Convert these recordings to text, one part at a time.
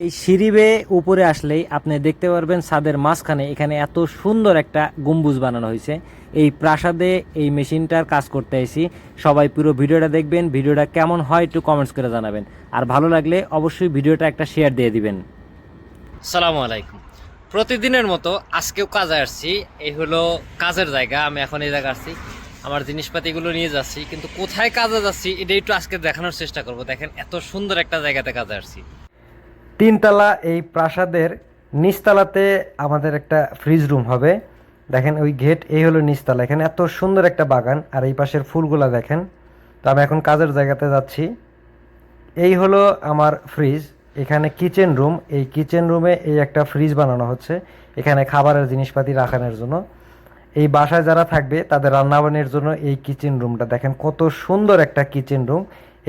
এই সিঁড়ি বেয়ে উপরে আসলেই আপনি দেখতে পারবেন ছাদের মাঝখানে এখানে এত সুন্দর একটা গম্বুজ বানানো হয়েছে। এই প্রাসাদে এই মেশিনটার কাজ করতে এসেছি সবাই পুরো ভিডিওটা দেখবেন, ভিডিওটা কেমন হয় একটু কমেন্টস করে জানাবেন। আর ভালো লাগলে অবশ্যই ভিডিওটা একটা শেয়ার দিয়ে দিবেন। সালামু আলাইকুম। প্রতিদিনের মতো আজকেও কাজে আসছি। এই হলো কাজের জায়গা, আমি এখন এই জায়গা আসছি আমার জিনিসপাতিগুলো নিয়ে যাচ্ছি, কিন্তু কোথায় কাজে যাচ্ছি এটা একটু আজকে দেখানোর চেষ্টা করব। দেখেন, এত সুন্দর একটা জায়গাতে কাজে আসছি। তিনতলা এই প্রাসাদের নিচতলাতে আমাদের একটা ফ্রিজ রুম হবে। দেখেন ওই গেট এই হলো নিচতলা। এখানে এত সুন্দর একটা বাগান, আর এই পাশের ফুলগুলা দেখেন। তো আমি এখন কাজের জায়গাতে যাচ্ছি। এই হলো আমার ফ্রিজ এখানে কিচেন রুম এই কিচেন রুমে এই একটা ফ্রিজ বানানো হচ্ছে। এখানে খাবারের জিনিসপাতি রাখানোর জন্য। এই বাসায় যারা থাকবে, তাদের রান্নাবান্নির জন্য এই কিচেন রুমটা দেখেন কত সুন্দর একটা কিচেন রুম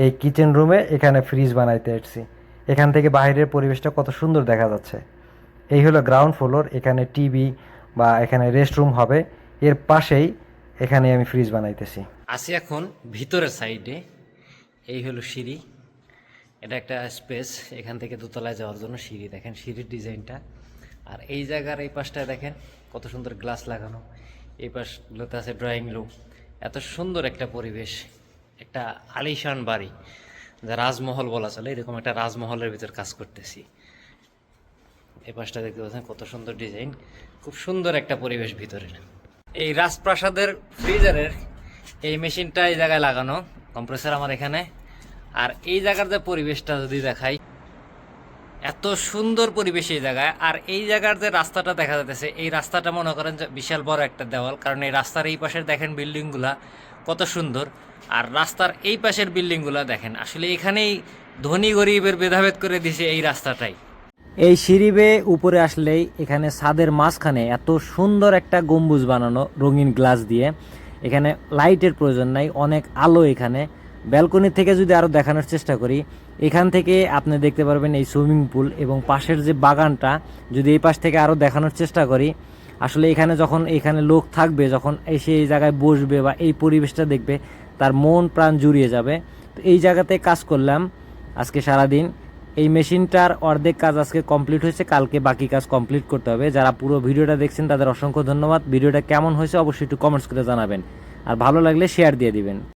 এই কিচেন রুমে এখানে ফ্রিজ বানাইতে এসেছি। এখান থেকে বাইরের পরিবেশটা কত সুন্দর দেখা যাচ্ছে। এই হলো গ্রাউন্ড ফ্লোর এখানে টিভি বা এখানে রেস্টরুম হবে। এর পাশেই এখানে আমি ফ্রিজ বানাইতেছি। আসি এখন ভিতরের সাইডে এই হলো সিঁড়ি। এটা একটা স্পেস এখান থেকে দোতলায় যাওয়ার জন্য সিঁড়ি। দেখেন সিঁড়ির ডিজাইনটা আর এই জায়গার এই পাশটায় দেখেন কত সুন্দর গ্লাস লাগানো। এই পাশগুলোতে আছে ড্রয়িং রুম এত সুন্দর একটা পরিবেশ, একটা আলিশান বাড়ি। যা রাজমহল বলা চলে, এরকম একটা রাজমহলের ভিতর কাজ করতেছি। এই পাশটা দেখতে পাচ্ছেন, কত সুন্দর ডিজাইন, খুব সুন্দর একটা পরিবেশ ভিতরে। এই রাজপ্রাসাদের ফ্রিজারের এই মেশিনটা এই জায়গায় লাগানো, কম্প্রেসার আমার এখানে। আর এই জায়গার যে পরিবেশটা যদি দেখাই, এত সুন্দর পরিবেশ এই জায়গায়। আর এই জায়গার যে রাস্তাটা দেখা যাচ্ছে এই রাস্তাটা মনে করেন যে বিশাল বড় একটা দেওয়াল, কারণ এই রাস্তার এই পাশের দেখেন বিল্ডিংগুলা কত সুন্দর। আর রাস্তার এই পাশের বিল্ডিংগুলা দেখেন, আসলে এখানেই ধনী গরিবের ভেদাভেদ করে দিছে এই রাস্তাটাই। এই সিঁড়ি বেয়ে উপরে আসলেই এখানে ছাদের মাঝখানে এত সুন্দর একটা গম্বুজ বানানো রঙিন গ্লাস দিয়ে। এখানে লাইটের প্রয়োজন নাই, অনেক আলো এখানে। ব্যালকনি থেকে যদি আরও দেখানোর চেষ্টা করি, এখান থেকে আপনি দেখতে পারবেন এই সুইমিং পুল এবং পাশের যে বাগানটা, যদি এই পাশ থেকে আরও দেখানোর চেষ্টা করি আসলে এখানে যখন এখানে লোক থাকবে, যখন এসে এই জায়গায় বসবে বা এই পরিবেশটা দেখবে, তার মন প্রাণ জুড়িয়ে যাবে। তো এই জায়গাতে কাজ করলাম আজকে সারাদিন। এই মেশিনটার অর্ধেক কাজ আজকে কমপ্লিট হয়েছে, কালকে বাকি কাজ কমপ্লিট করতে হবে। যারা পুরো ভিডিওটা দেখছেন, তাদের অসংখ্য ধন্যবাদ। ভিডিওটা কেমন হয়েছে অবশ্যই একটু কমেন্টস করে জানাবেন। আর ভালো লাগলে শেয়ার দিয়ে দিবেন।